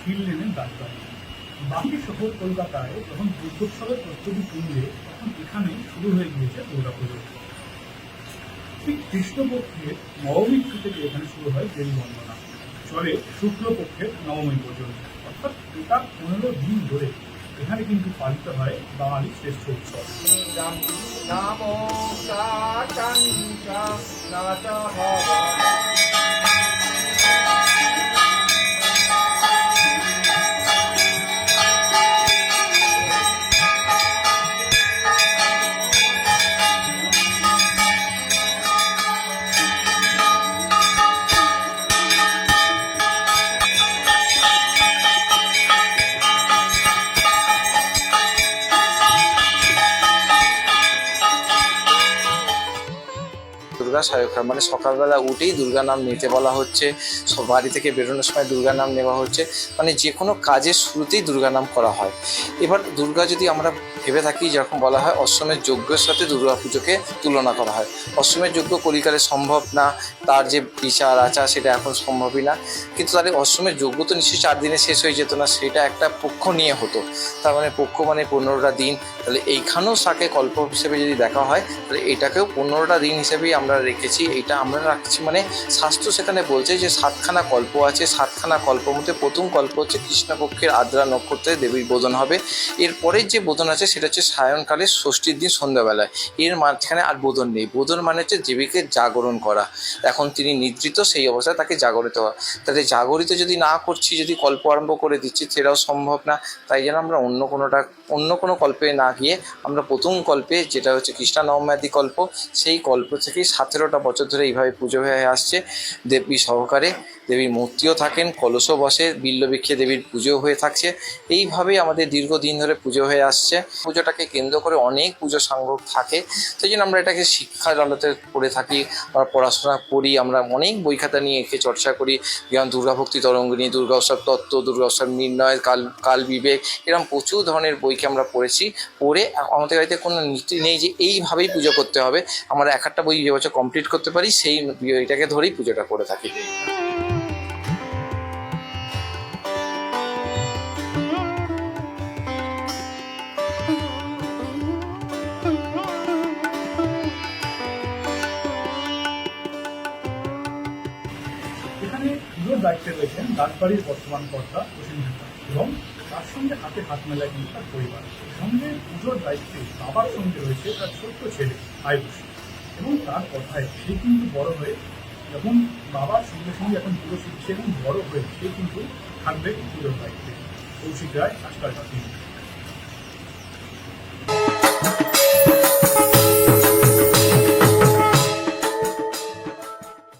শিল লেনের রাজধানী বাকি শহর কলকাতায় যখন দুর্গোৎসবের প্রস্তুতি তুললে, তখন এখানে শুরু হয়ে গিয়েছে দুর্গাপুজো। ঠিক কৃষ্ণপক্ষের নবমী থেকে এখানে শুরু হয় দেবী বন্দনা। চলে শুক্লপক্ষের নবমী পর্যন্ত। অর্থাৎ এটা পনেরো দিন ধরে এখানে কিন্তু পালিত হয় বাঙালি শ্রেষ্ঠ উৎসব। দুর্গা সায়কা মানে সকালবেলা উঠেই দুর্গা নাম নিতে বলা হচ্ছে। বাড়ি থেকে বেরোনোর সময় দুর্গা নাম নেওয়া হচ্ছে। মানে যে কোনো কাজের শুরুতেই দুর্গা নাম করা হয়। এবার দুর্গা যদি আমরা ভেবে থাকি, যেরকম বলা হয় অশ্বমের যজ্ঞের সাথে দুর্গা পুজোকে তুলনা করা হয়। অশ্বমের যজ্ঞ কলিকালে সম্ভব না। তার যে বিচার আচার, সেটা এখন সম্ভবই না। কিন্তু তাহলে অশ্বমের যজ্ঞ তো নিশ্চয়ই চার দিনে শেষ হয়ে যেত না। সেটা একটা পক্ষ নিয়ে হতো। তার মানে পক্ষ মানে পনেরোটা দিন। তাহলে এইখানেও সাকে কল্প হিসেবে যদি দেখা হয়, তাহলে এটাকেও পনেরোটা দিন হিসেবেই আমরা রেখেছি, এটা আমরা রাখছি। মানে শাস্ত্র সেখানে বলছে যে, সাতখানা কল্প আছে। সাতখানা কল্প মধ্যে প্রথম কল্প হচ্ছে কৃষ্ণপক্ষের আদ্রা নক্ষত্রে দেবীর বোধন হবে। এরপরের যে বোধন আছে, সেটা হচ্ছে সায়নকালে ষষ্ঠীর দিন সন্ধ্যাবেলায়। এর মাঝখানে আর বোধন নেই। বোধন মানে হচ্ছে দেবীকে জাগরণ করা। এখন তিনি নিদ্রিত, সেই অবস্থায় তাকে জাগরিত হওয়া। তাহলে জাগরিত যদি না করছি, যদি কল্প আরম্ভ করে দিচ্ছি, সেটাও সম্ভব না। তাই জন্য আমরা অন্য কোনোটা, অন্য কোনো কল্পে না গিয়ে আমরা প্রথম কল্পে, যেটা হচ্ছে কৃষ্ণা নবমাদি কল্প, সেই কল্প থেকেই সতেরোটা বছর ধরে এইভাবে পুজো হয়ে আসছে। দেবী সহকারে দেবীর মূর্তিও থাকেন, কলসও বসে বিল্লবৃক্ষে দেবীর পুজো হয়ে থাকছে। এইভাবেই আমাদের দীর্ঘদিন ধরে পুজো হয়ে আসছে। পুজোটাকে কেন্দ্র করে অনেক পুজো সংগ্রহ থাকে। সেই জন্য আমরা এটাকে শিক্ষার আলোতে পড়ে থাকি, আমরা পড়াশোনা করি, আমরা অনেক বই খাতা নিয়ে এঁকে চর্চা করি। যেমন দুর্গাভক্তি তরঙ্গিনী দুর্গা উৎসব তত্ত্ব দুর্গা উৎসব নির্ণয়, কাল কাল বিবেক, এরকম প্রচুর ধরনের বইকে আমরা পড়েছি, পড়ে আমাদের বাড়িতে কোনো নীতি নেই যে এইভাবেই পুজো করতে হবে। আমরা এক একটা বই যে বছর কমপ্লিট করতে পারি, সেই বইটাকে ধরেই পুজোটা করে থাকি। এখানে দায়িত্বে রয়েছেন রাজবাড়ির বর্তমান কর্তা ঢাকা এবং তার সঙ্গে হাতে হাত মেলায় কিন্তু তার পরিবার। সঙ্গে পুজোর দায়িত্বে বাবার সঙ্গে রয়েছে তার ছোট্ট ছেলে আয়ুষ এবং তার কথায় সে কিন্তু বড় হয়ে যখন বাবার সঙ্গে সঙ্গে এখন পুজো শিখছে এবং বড় হয়ে সে কিন্তু থাকবে পুজোর দায়িত্বে। কৌশিক রায়, আজকাল